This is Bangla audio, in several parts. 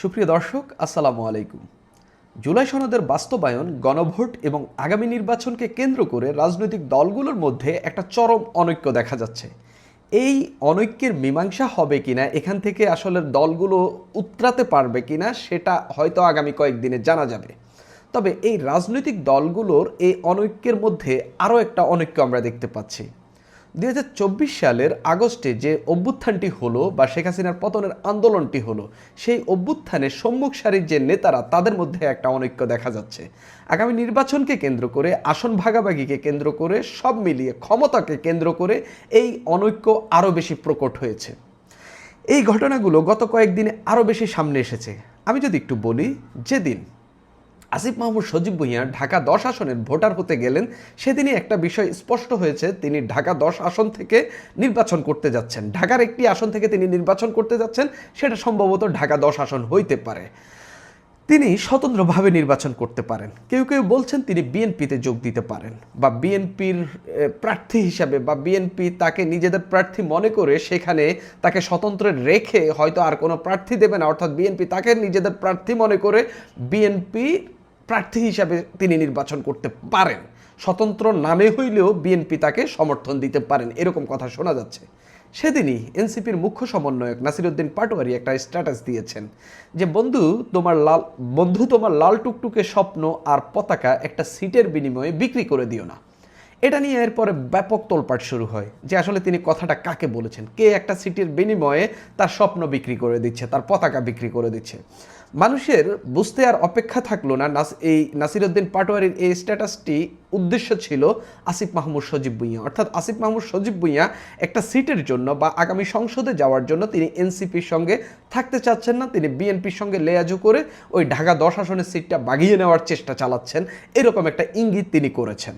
সুপ্রিয় দর্শক, আসসালামু আলাইকুম। জুলাই সনদের বাস্তবায়ন, গণভোট এবং আগামী নির্বাচনকে কেন্দ্র করে রাজনৈতিক দলগুলোর মধ্যে একটা চরম অনৈক্য দেখা যাচ্ছে। এই অনৈক্যের মীমাংসা হবে কিনা, এখান থেকে আসলে দলগুলো উতরাতে পারবে কিনা, সেটা হয়তো আগামী কয়েকদিনে জানা যাবে। তবে এই রাজনৈতিক দলগুলোর এই অনৈক্যের মধ্যে আরও একটা অনৈক্য আমরা দেখতে পাচ্ছি। দুই হাজার চব্বিশ সালের আগস্টে যে অভ্যুত্থানটি হলো বা শেখ হাসিনার পতনের আন্দোলনটি হলো, সেই অভ্যুত্থানের সম্মুখ সারির যে নেতারা, তাদের মধ্যে একটা অনৈক্য দেখা যাচ্ছে। আগামী নির্বাচনকে কেন্দ্র করে, আসন ভাগাভাগিকে কেন্দ্র করে, সব মিলিয়ে ক্ষমতাকে কেন্দ্র করে এই অনৈক্য আরও বেশি প্রকট হয়েছে। এই ঘটনাগুলো গত কয়েকদিনে আরও বেশি সামনে এসেছে। আমি যদি একটু বলি, যেদিন আসিফ মাহমুদ সজীব ভুঁইয়া ঢাকা দশ আসনের ভোটার হতে গেলেন। সেদিনই একটা বিষয় স্পষ্ট হয়েছে, তিনি ঢাকা দশ আসন থেকে নির্বাচন করতে যাচ্ছেন। ঢাকার একটি আসন থেকে তিনি নির্বাচন করতে যাচ্ছেন, সেটা সম্ভবত ঢাকা দশ আসন হইতে পারে। তিনি স্বতন্ত্রভাবে নির্বাচন করতে পারেন। কেউ কেউ বলছেন তিনি বিএনপিতে যোগ দিতে পারেন বা বিএনপির প্রার্থী হিসাবে বা বিএনপি তাকে নিজেদের প্রার্থী মনে করে সেখানে তাকে স্বতন্ত্র রেখে হয়তো আর কোনো প্রার্থী দেবে না। অর্থাৎ বিএনপি তাকে নিজেদের প্রার্থী মনে করে বিএনপি প্রার্থী হিসাবে তিনি নির্বাচন করতে পারেন। স্বতন্ত্র নামে হইলেও বিএনপি তাকে সমর্থন দিতে পারেন, এরকম কথা শোনা যাচ্ছে। সেদিনই এনসিপির মুখ্য সমন্বয়ক নাসিরুদ্দিন পাটোয়ারি একটা স্ট্যাটাস দিয়েছেন যে, বন্ধু তোমার লাল, বন্ধু তোমার লাল টুকটুকে স্বপ্ন আর পতাকা একটা সিটের বিনিময়ে বিক্রি করে দিও না। এটা নিয়ে এরপরে ব্যাপক তোলপাট শুরু হয় যে, আসলে তিনি কথাটা কাকে বলেছেন? কে একটা সিটের বিনিময়ে তার স্বপ্ন বিক্রি করে দিচ্ছে, তার পতাকা বিক্রি করে দিচ্ছে? মানুষের বুঝতে আর অপেক্ষা থাকল না। এই নাসিরুদ্দিন পাটোয়ারির এই স্ট্যাটাসটি উদ্দেশ্য ছিল আসিফ মাহমুদ সজীব ভুঁইয়া। অর্থাৎ আসিফ মাহমুদ সজীব ভুঁইয়া একটা সিটের জন্য বা আগামী সংসদে যাওয়ার জন্য তিনি এনসিপির সঙ্গে থাকতে চাচ্ছেন না। তিনি বিএনপির সঙ্গে লেয়াজু করে ওই ঢাকা দশ আসনের সিটটা বাগিয়ে নেওয়ার চেষ্টা চালাচ্ছেন। এরকম একটা ইঙ্গিত তিনি করেছেন।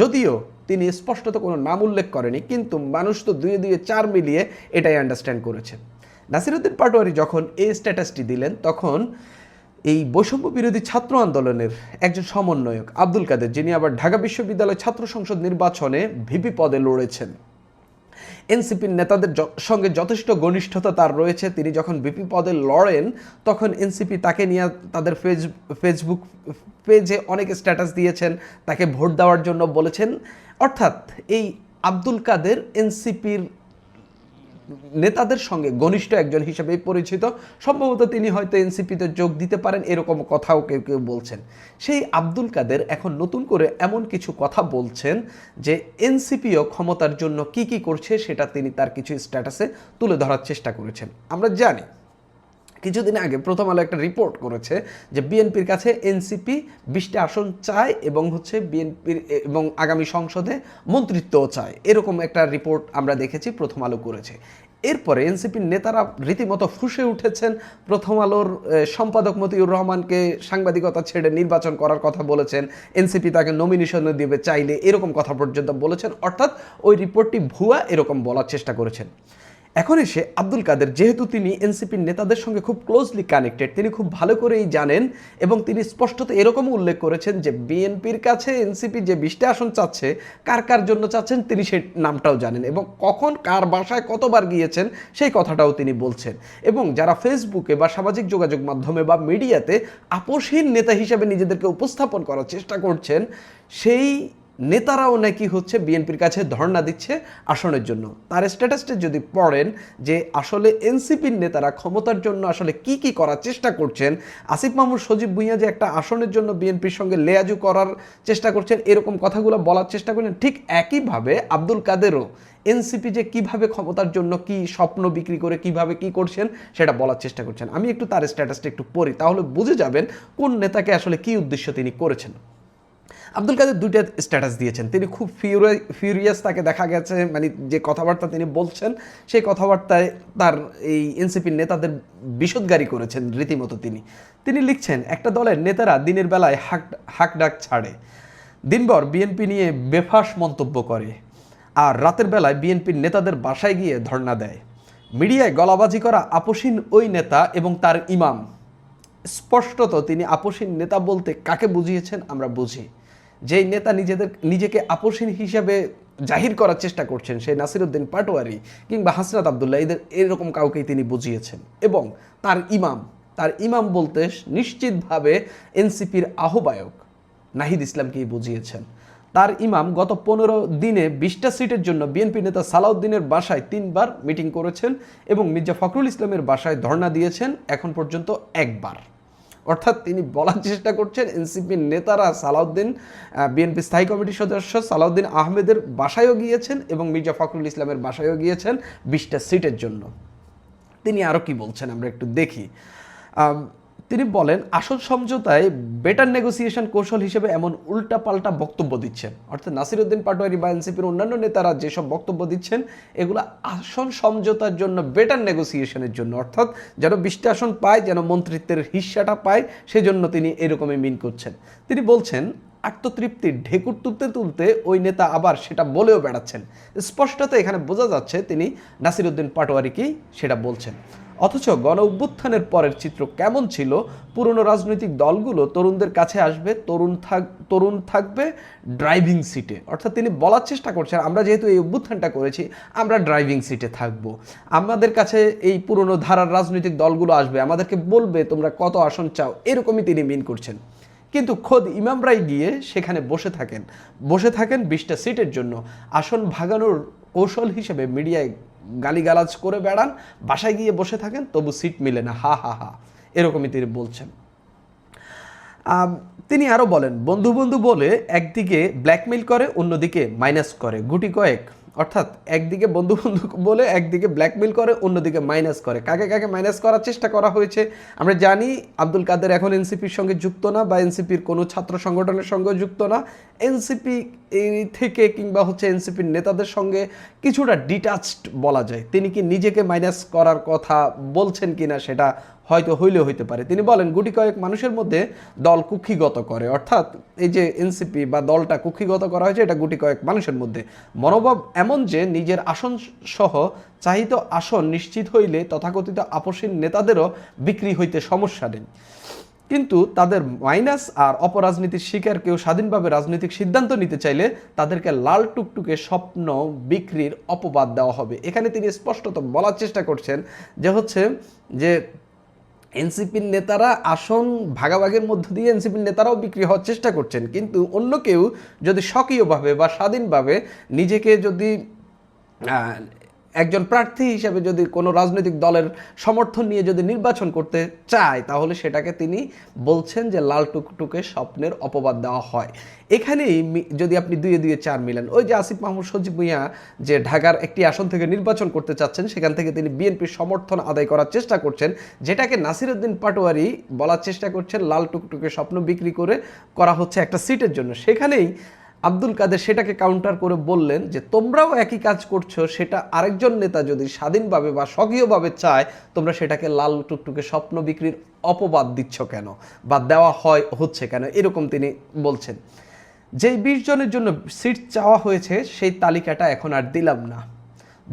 যদিও তিনি স্পষ্টত কোনো নাম উল্লেখ করেনি, কিন্তু মানুষ তো দুয়ে দুয়ে চার মিলিয়ে এটাই আন্ডারস্ট্যান্ড করেছেন। নাসিরুদ্দিন পাটোয়ারি যখন এই স্ট্যাটাসটি দিলেন, তখন এই বৈষম্য বিরোধী ছাত্র আন্দোলনের একজন সমন্বয়ক আব্দুল কাদের, যিনি আবার ঢাকা বিশ্ববিদ্যালয় ছাত্র সংসদ নির্বাচনে ভিপি পদে লড়েছেন। এনসিপির নেতাদের সঙ্গে যথেষ্ট ঘনিষ্ঠতা তার রয়েছে। তিনি যখন বিপি পদে লড়েন, তখন এনসিপি তাকে নিয়ে তাদের ফেস ফেসবুক পেজে অনেক স্ট্যাটাস দিয়েছেন। তাকে ভোট দেওয়ার জন্য বলেছেন। অর্থাৎ এই আব্দুল কাদের এনসিপির নেতাদের সঙ্গে ঘনিষ্ঠ একজন হিসেবে পরিচিত। সম্ভবত তিনি হয়তো এনসিপিতে যোগ দিতে পারেন, এরকম কথাও কেউ কেউ বলছেন। সেই আব্দুল কাদের এখন নতুন করে এমন কিছু কথা বলছেন যে এনসিপিও ক্ষমতার জন্য কি কি করছে সেটা তিনি তার কিছু স্ট্যাটাসে তুলে ধরার চেষ্টা করেছেন। আমরা জানি কিছুদিন আগে প্রথম আলো একটা রিপোর্ট করেছে যে বিএনপির কাছে এনসিপি বিশটা আসন চায় এবং হচ্ছে বিএনপির এবং আগামী সংসদে মন্ত্রিত্বও চায়। এরকম একটা রিপোর্ট আমরা দেখেছি, প্রথম আলো করেছে। এরপরে এনসিপির নেতারা রীতিমতো ফুসে উঠেছেন। প্রথম আলোর সম্পাদক মতিউর রহমানকে সাংবাদিকতা ছেড়ে নির্বাচন করার কথা বলেছেন। এনসিপি তাকে নমিনেশন দিবে চাইলে এরকম কথা পর্যন্ত বলেছেন। অর্থাৎ ওই রিপোর্টটি ভুয়া, এরকম বলার চেষ্টা করেছেন। এখন এসে আব্দুল কাদের, যেহেতু তিনি এনসিপির নেতাদের সঙ্গে খুব ক্লোজলি কানেক্টেড তিনি খুব ভালো করেই জানেন এবং তিনি স্পষ্টত এরকম উল্লেখ করেছেন যে বিএনপির কাছে এনসিপি যে বিশটা আসন চাচ্ছে, কার কার জন্য চাচ্ছেন তিনি সেই নামটাও জানেন এবং কখন, কার বাসায় কতবার গিয়েছেন সেই কথাটাও তিনি বলছেন এবং যারা ফেসবুকে বা সামাজিক যোগাযোগ মাধ্যমে বা মিডিয়াতে আপোষহীন নেতা হিসেবে নিজেদেরকে উপস্থাপন করার চেষ্টা করছেন, সেই নেতারাও নাকি হচ্ছে বিএনপির কাছে ধর্ণা দিচ্ছে আসনের জন্য। তার স্ট্যাটাসটা যদি পড়েন যে আসলে এনসিপির নেতারা ক্ষমতার জন্য আসলে কি কি করার চেষ্টা করছেন, আসিফ মাহমুদ সজীব ভুঁইয়া যে একটা আসনের জন্য বিএনপির সঙ্গে লেয়াজু করার চেষ্টা করছেন, এরকম কথাগুলো বলার চেষ্টা করলেন ঠিক একইভাবে আব্দুল কাদেরও এনসিপি যে কীভাবে ক্ষমতার জন্য কি স্বপ্ন বিক্রি করে কীভাবে কি করছেন সেটা বলার চেষ্টা করছেন। আমি একটু তার স্ট্যাটাসটা একটু পড়ি, তাহলে বুঝে যাবেন কোন নেতাকে আসলে কি উদ্দেশ্য তিনি করেছেন। আব্দুল কাদের দুইটা স্ট্যাটাস দিয়েছেন। তিনি খুব ফিউরিয়াস তাকে দেখা গেছে মানে যে কথাবার্তা তিনি বলছেন, সেই কথাবার্তায় তার এই এনসিপির নেতাদের বিশদগারি করেছেন রীতিমতো তিনি। তিনি লিখছেন, একটা দলের নেতারা দিনের বেলায় হাক হাক ডাক ছাড়ে। দিনভর বিএনপি নিয়ে বেফাস মন্তব্য করে আর রাতের বেলায় বিএনপির নেতাদের বাসায় গিয়ে ধর্ণা দেয়। মিডিয়ায় গলাবাজি করা আপোষীন ওই নেতা এবং তার ইমাম। স্পষ্টত তিনি আপোষীন নেতা বলতে কাকে বুঝিয়েছেন আমরা বুঝি। যেই নেতা নিজেদের নিজেকে আপোষহীন হিসাবে জাহির করার চেষ্টা করছেন, সেই নাসিরুদ্দিন পাটোয়ারি কিংবা হাসরাত আবদুল্লাহ, এদের এরকম কাউকেই তিনি বুঝিয়েছেন। এবং তার ইমাম তার ইমাম বলতে নিশ্চিতভাবে এনসিপির আহ্বায়ক নাহিদ ইসলামকেই বুঝিয়েছেন। তার ইমাম গত পনেরো দিনে বিশটা সিটের জন্য বিএনপি নেতা সালাউদ্দিনের বাসায় তিনবার মিটিং করেছেন এবং মির্জা ফখরুল ইসলামের বাসায় ধর্ণা দিয়েছেন, এখন পর্যন্ত একবার। অর্থাৎ তিনি বলার চেষ্টা করছেন এনসিপির নেতারা সালাউদ্দিন বিএনপি স্থায়ী কমিটির সদস্য সালাউদ্দিন আহমেদের বাসায়ও গিয়েছেন এবং মির্জা ফখরুল ইসলামের বাসায়ও গিয়েছেন বিশটা সিটের জন্য। তিনি আরও কি বলছেন আমরা একটু দেখি। তিনি বলেন, আসল সমঝোতায় বেটার নেগোসিয়েশন কৌশল হিসেবে এমন উল্টাপাল্টা বক্তব্য দিচ্ছেন। অর্থাৎ নাসিরউদ্দিন পাটোয়ারি বা এনসিপির অন্যান্য নেতারা যেসব বক্তব্য দিচ্ছেন, এগুলো আসন সমঝোতার জন্য বেটার নেগোসিয়েশনের জন্য। অর্থাৎ যেন বিশটা আসন পায়, যেন মন্ত্রিত্বের হিস্সাটা পায়, সেজন্য তিনি এরকমই মিন করছেন। তিনি বলছেন, আত্মতৃপ্তির ঢেকুর তুলতে তুলতে ওই নেতা আবার সেটা বলেও বেড়াচ্ছেন। স্পষ্টত এখানে বোঝা যাচ্ছে তিনি নাসিরউদ্দিন পাটোয়ারিকেই সেটা বলছেন। অথচ গণ অভ্যুত্থানের পরের চিত্র কেমন ছিল? পুরনো রাজনৈতিক দলগুলো তরুণদের কাছে আসবে, তরুণ থাক, তরুণ থাকবে ড্রাইভিং সিটে অর্থাৎ তিনি বলার চেষ্টা করছেন, আমরা যেহেতু এই অভ্যুত্থানটা করেছি, আমরা ড্রাইভিং সিটে থাকব। আমাদের কাছে এই পুরনো ধারার রাজনৈতিক দলগুলো আসবে, আমাদেরকে বলবে, তোমরা কত আসন চাও? এরকমই তিনি মিন করছেন। কিন্তু খোদ ইমাম ইমামরাই গিয়ে সেখানে বসে থাকেন। বসে থাকেন বিশটা সিটের জন্য। আসন ভাগানোর কৌশল হিসেবে মিডিয়ায় গালিগালাজ করে বেড়ান, বাসায় গিয়ে বসে থাকেন, তবু সিট মিলে না। হা হা হা। এরকমই তিনি বলছেন। তিনি আরও বলেন, বন্ধু বন্ধু বলে একদিকে ব্ল্যাকমেইল করে, অন্যদিকে মাইনাস করে। গুটি কয়েক অর্থাৎ একদিকে বন্ধু বন্ধু বলে একদিকে ব্ল্যাকমেল করে, অন্যদিকে মাইনাস করে। কাকে কাকে মাইনাস করার চেষ্টা করা হয়েছে? আমরা জানি আব্দুল কাদের এখন এনসিপির সঙ্গে যুক্ত না বা এনসিপির কোনো ছাত্র সংগঠনের সঙ্গে যুক্ত না। এনসিপি থেকে কিংবা হচ্ছে এনসিপির নেতাদের সঙ্গে কিছুটা ডিটাচড বলা যায়। তিনি কি নিজেকে মাইনাস করার কথা বলছেন কিনা সেটা হয়তো হইলেও হইতে পারে। তিনি বলেন, গুটি কয়েক মানুষের মধ্যে দল কুক্ষিগত করে। অর্থাৎ এই যে এনসিপি বা দলটা কুক্ষিগত করা হয়েছে, এটা গুটি কয়েক মানুষের মধ্যে। মনোভাব এমন যে নিজের আসন সহ চাহিত আসন নিশ্চিত হইলে তথাকথিত আপসীন নেতাদেরও বিক্রি হইতে সমস্যা নেই। কিন্তু তাদের মাইনাস আর অপরাজনীতির শিকার কেউ স্বাধীনভাবে রাজনৈতিক সিদ্ধান্ত নিতে চাইলে তাদেরকে লাল টুকটুকে স্বপ্ন বিক্রির অপবাদ দেওয়া হবে। এখানে তিনি স্পষ্টত বলার চেষ্টা করছেন যে হচ্ছে যে এনসিপির নেতারা আসন ভাগাভাগের মধ্য দিয়ে এনসিপির নেতারাও বিক্রি হওয়ার চেষ্টা করছেন। কিন্তু অন্য কেউ যদি স্বকীয়ভাবে বা স্বাধীনভাবে নিজেকে যদি একজন প্রার্থী হিসেবে যদি কোনো রাজনৈতিক দলের সমর্থন নিয়ে যদি নির্বাচন করতে চায়, তাহলে সেটাকে তিনি বলছেন যে লাল টুকটুকে স্বপ্নের অপবাদ দেওয়া হয়। এখানেই যদি আপনি দুয়ে দুয়ে চার মিলেন, ওই যে আসিফ মাহমুদ, সজিব ভুঁইয়া যে ঢাকার একটি আসন থেকে নির্বাচন করতে চাচ্ছেন, সেখান থেকে তিনি বিএনপির সমর্থন আদায় করার চেষ্টা করছেন। যেটাকে নাসিরউদ্দিন পাটোয়ারি বলার চেষ্টা করছেন, লাল টুকটুকে স্বপ্ন বিক্রি করে করা হচ্ছে একটা সিটের জন্য। সেখানেই আব্দুল কাদের সেটাকে কাউন্টার করে বললেন যে, তোমরাও একই কাজ করছ, সেটা আরেকজন নেতা যদি স্বাধীনভাবে বা স্বকীয়ভাবে চায়, তোমরা সেটাকে লাল টুকটুকে স্বপ্ন বিক্রির অপবাদ দিচ্ছ কেন? বা দেওয়া হয়, হচ্ছে কেন? এরকম তিনি বলছেন। যেই বিশ জনের জন্য সিট চাওয়া হয়েছে, সেই তালিকাটা এখন আর দিলাম না।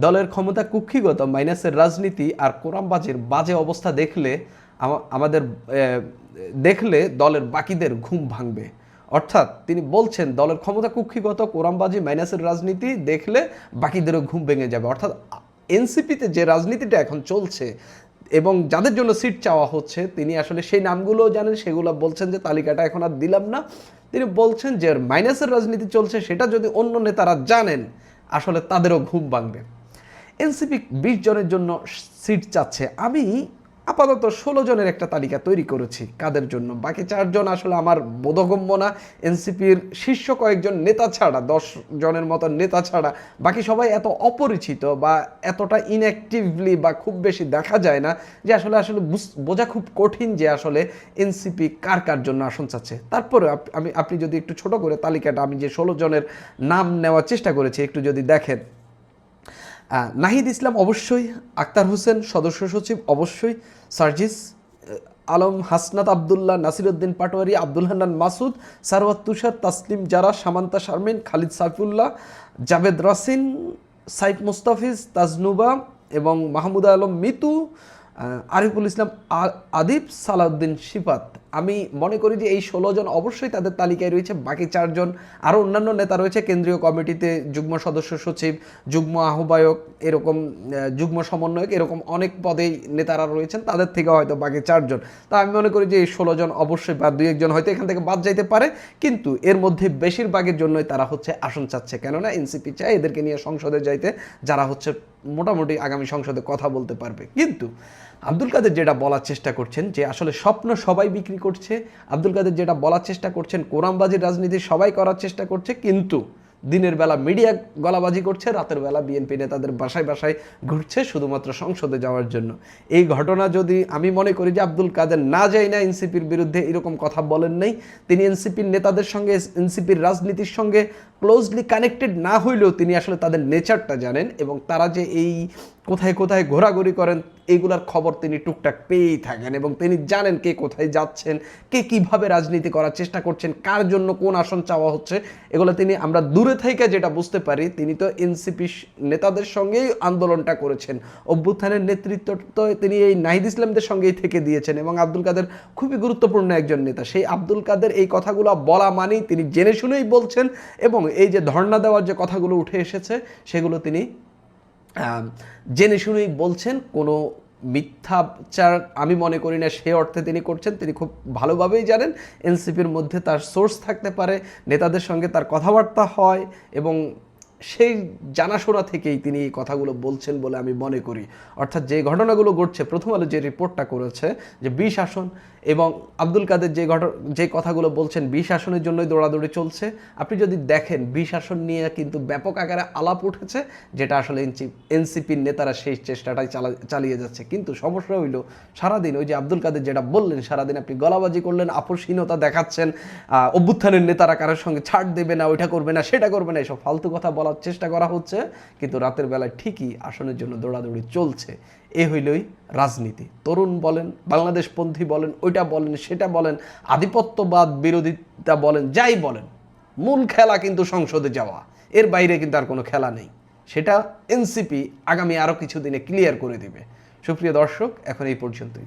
দলের ক্ষমতা কুক্ষিগত, মাইনাসের রাজনীতি আর কোরআনবাজের বাজে অবস্থা দেখলে আমাদের দেখলে দলের বাকিদের ঘুম ভাঙবে। অর্থাৎ তিনি বলছেন, দলের ক্ষমতা কুক্ষিগত কোরআনবাজি মাইনাসের রাজনীতি দেখলে বাকিদেরও ঘুম ভেঙে যাবে। অর্থাৎ এনসিপিতে যে রাজনীতিটা এখন চলছে এবং যাদের জন্য সিট চাওয়া হচ্ছে, তিনি আসলে সেই নামগুলোও জানেন, সেগুলো বলছেন যে তালিকাটা এখন আর দিলাম না। তিনি বলছেন যে মাইনাসের রাজনীতি চলছে, সেটা যদি অন্য নেতারা জানেন, আসলে তাদেরও ঘুম ভাঙবে। এনসিপি বিশ জনের জন্য সিট চাচ্ছে। আমি আপাতত ষোলো জনের একটা তালিকা তৈরি করেছি। কাদের জন্য? বাকি চারজন আসলে আমার বোধগম্য না। এনসিপির শীর্ষ কয়েকজন নেতা ছাড়া, দশ জনের মতো নেতা ছাড়া, বাকি সবাই এত অপরিচিত বা এতটা ইনঅ্যাক্টিভলি বা খুব বেশি দেখা যায় না যে আসলে আসলে বুঝ- খুব কঠিন যে আসলে এনসিপি কার কার জন্য আসন চাচ্ছে। তারপরে আমি, আপনি যদি একটু ছোট করে তালিকাটা, আমি যে ষোলো জনের নাম নেওয়ার চেষ্টা করেছি, একটু যদি দেখেন। নাহিদ ইসলাম অবশ্যই, আক্তার হোসেন সদস্য সচিব অবশ্যই, সার্জিস আলম, হাসনাত আবদুল্লাহ নাসিরউদ্দিন পাটোয়ারি, আব্দুল হান্নান মাসুদ সারওয়াত তুষার, তাসলিম জারা, সামান্তা শারমিন, খালিদ সাইফুল্লাহ, জাভেদ রাসিন, সাইফ মুস্তাফিজ, তাজনুবা এবং মাহমুদা আলম মিতু আরিফুল ইসলাম আদিব, সালাউদ্দিন শিফাত। আমি মনে করি যে এই ষোলো জন অবশ্যই তাদের তালিকায় রয়েছে। বাকি চারজন আরও অন্যান্য নেতা রয়েছে। কেন্দ্রীয় কমিটিতে যুগ্ম সদস্য সচিব, যুগ্ম আহ্বায়ক, এরকম যুগ্ম সমন্বয়ক, এরকম অনেক পদেই নেতারা রয়েছেন। তাদের থেকে হয়তো বাকি চারজন তা আমি মনে করি যে এই ষোলো জন অবশ্যই বা দুই একজন হয়তো এখান থেকে বাদ যাইতে পারে। কিন্তু এর মধ্যে বেশিরভাগের জন্যই তারা হচ্ছে আসন চাচ্ছে। কেননা এনসিপি চায় এদেরকে নিয়ে সংসদে যাইতে। যারা হচ্ছে মোটামুটি আগামী সংসদে কথা বলতে পারবে। কিন্তু আব্দুল কাদের যেটা বলার চেষ্টা করছেন যে আসলে স্বপ্ন সবাই বিক্রি করছে, আব্দুল কাদের যেটা বলার চেষ্টা করছেন কোরআনবাজির রাজনীতি সবাই করার চেষ্টা করছে, কিন্তু দিনের বেলা মিডিয়া গলাবাজি করছে, রাতের বেলা বিএনপি নেতাদের বাসায় বাসায় ঘুরছে শুধুমাত্র সংসদে যাওয়ার জন্য। এই ঘটনা যদি আমি মনে করি যে আব্দুল কাদের না যাই না এনসিপির বিরুদ্ধে এরকম কথা বলেন নাই, তিনি এনসিপির নেতাদের সঙ্গে, এনসিপির রাজনীতির সঙ্গে ক্লোজলি কানেক্টেড না হইলেও তিনি আসলে তাদের নেচারটা জানেন এবং তারা যে এই কোথায় কোথায় ঘোরাঘুরি করেন এইগুলার খবর তিনি টুকটাক পেয়েই থাকেন এবং তিনি জানেন কে কোথায় যাচ্ছেন, কে কীভাবে রাজনীতি করার চেষ্টা করছেন, কার জন্য কোন আসন চাওয়া হচ্ছে, এগুলো তিনি আমরা দূরে থেকে যেটা বুঝতে পারি, তিনি তো এনসিপি নেতাদের সঙ্গেই আন্দোলনটা করেছেন। অভ্যুত্থানের নেতৃত্ব তো তিনি এই নাহিদ ইসলামদের সঙ্গেই থেকে দিয়েছেন এবং আব্দুল কাদের খুবই গুরুত্বপূর্ণ একজন নেতা। সেই আব্দুল কাদের এই কথাগুলো বলা মানেই তিনি জেনে শুনেই বলছেন এবং এই যে ধর্ণা দেওয়ার যে কথাগুলো উঠে এসেছে, সেগুলো তিনি জেনে শুনেই বলছেন। কোনো মিথ্যাচার আমি মনে করি না, সে অর্থে তিনি করছেন। তিনি খুব ভালোভাবেই জানেন, এনসিপির মধ্যে তার সোর্স থাকতে পারে, নেতাদের সঙ্গে তার কথাবার্তা হয় এবং সেই জানাশোনা থেকেই তিনি এই কথাগুলো বলছেন বলে আমি মনে করি। অর্থাৎ যে ঘটনাগুলো ঘটছে, প্রথম আলো যে রিপোর্টটা করেছে যে বিষ আসন এবং আব্দুল কাদের যে ঘটনা, যে কথাগুলো বলছেন, বিষ আসনের জন্যই দৌড়াদৌড়ি চলছে। আপনি যদি দেখেন, বিষ আসন নিয়ে কিন্তু ব্যাপক আকারে আলাপ উঠেছে, যেটা আসলে এনসিপির নেতারা সেই চেষ্টাটাই চালা, চালিয়ে যাচ্ছে। কিন্তু সমস্যা হইল, সারাদিন ওই যে আব্দুল কাদের যেটা বললেন, সারাদিন আপনি গলাবাজি করলেন আপসহীনতা দেখাচ্ছেন অভ্যুত্থানের নেতারা কারোর সঙ্গে ছাড় দেবে না, ওইটা করবে না, সেটা করবে না, এসব ফালতু কথা বলার চেষ্টা করা হচ্ছে, কিন্তু রাতের বেলায় ঠিকই আসনের জন্য দৌড়াদৌড়ি চলছে। এ হইলই রাজনীতি। তরুণ বলেন, বাংলাদেশপন্থী বলেন, ওইটা বলেন, সেটা বলেন, আধিপত্যবাদ, বিরোধিতা বলেন, যাই বলেন, মূল খেলা কিন্তু সংসদে যাওয়া। এর বাইরে কিন্তু আর কোনো খেলা নেই। সেটা এনসিপি আগামী আরও কিছুদিনে ক্লিয়ার করে দিবে। সুপ্রিয় দর্শক, এখন এই পর্যন্তই।